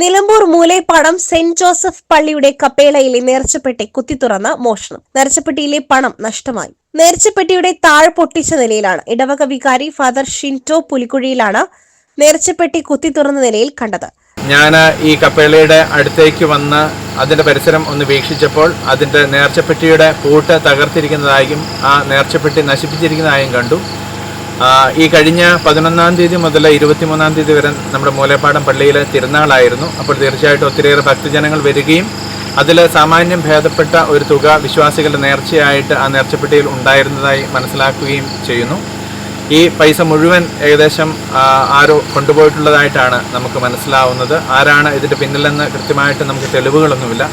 Nilambur മൂലൈപ്പാടം saint Joseph പള്ളിയുടെ കപ്പേളയിലെ നേർച്ചപ്പെട്ടി കുത്തിത്തുറന്ന മോഷണം. നേർച്ചപ്പെട്ടിയിലെ പണം നഷ്ടമായി. നേർച്ചപ്പെട്ടിയുടെ താഴ് പൊട്ടിച്ച നിലയിലാണ് ഇടവക വികാരി ഫാദർ ഷിന്റോ പുലിക്കുഴിയിലാണ് നേർച്ചപ്പെട്ടി കുത്തിത്തുറന്ന നിലയിൽ കണ്ടത്. ഞാൻ ഈ കപ്പേളയുടെ അടുത്തേക്ക് വന്ന് അതിന്റെ പരിസരം ഒന്ന് വീക്ഷിച്ചപ്പോൾ അതിന്റെ നേർച്ചപ്പെട്ടിയുടെ പൂട്ട് തകർത്തിരിക്കുന്നതായും ആ നേർച്ചപ്പെട്ടി നശിപ്പിച്ചിരിക്കുന്നതായും കണ്ടു. ഈ കഴിഞ്ഞ പതിനൊന്നാം തീയതി മുതൽ ഇരുപത്തിമൂന്നാം തീയതി വരെ നമ്മുടെ മൂലപ്പാടം പള്ളിയിൽ തിരുനാളായിരുന്നു. അപ്പോൾ തീർച്ചയായിട്ടും ഒത്തിരിയേറെ ഭക്തജനങ്ങൾ വരികയും അതിൽ സാമാന്യം ഭേദപ്പെട്ട ഒരു തുക വിശ്വാസികളുടെ നേർച്ചയായിട്ട് ആ നേർച്ചപ്പെട്ടിയിൽ ഉണ്ടായിരുന്നതായി മനസ്സിലാക്കുകയും ചെയ്യുന്നു. ഈ പൈസ മുഴുവൻ ഏകദേശം ആരോ കൊണ്ടുപോയിട്ടുള്ളതായിട്ടാണ് നമുക്ക് മനസ്സിലാവുന്നത്. ആരാണ് ഇതിന്റെ പിന്നിലെന്ന് കൃത്യമായിട്ട് നമുക്ക് തെളിവുകളൊന്നുമില്ല.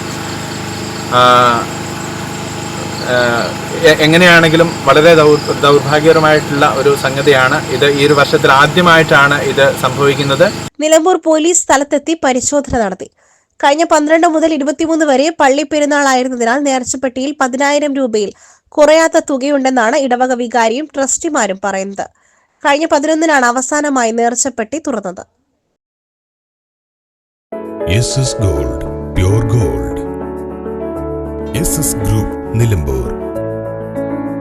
എങ്ങനെയാണെങ്കിലും വളരെ ദൗർ ദൗർഭാഗ്യകരമായിട്ടുള്ള ഒരു സംഗതിയാണ് ഇത്. ഈ ഒരു വർഷത്തിൽ ആദ്യമായിട്ടാണ് ഇത് സംഭവിക്കുന്നത്. നിലമ്പൂർ പോലീസ് സ്ഥലത്തെത്തി പരിശോധന നടത്തി. കഴിഞ്ഞ പന്ത്രണ്ട് മുതൽ ഇരുപത്തിമൂന്ന് വരെ പള്ളി പെരുന്നാളായിരുന്നതിനാൽ നേർച്ചപ്പെട്ടിയിൽ പതിനായിരം രൂപയിൽ കുറയാത്ത തുകയുണ്ടെന്നാണ് ഇടവക വികാരിയും ട്രസ്റ്റിമാരും പറയുന്നത്. കഴിഞ്ഞ പതിനൊന്നിനാണ് അവസാനമായി നേർച്ചപ്പെട്ടി തുറന്നത്. Gold pure gold group Nilambur.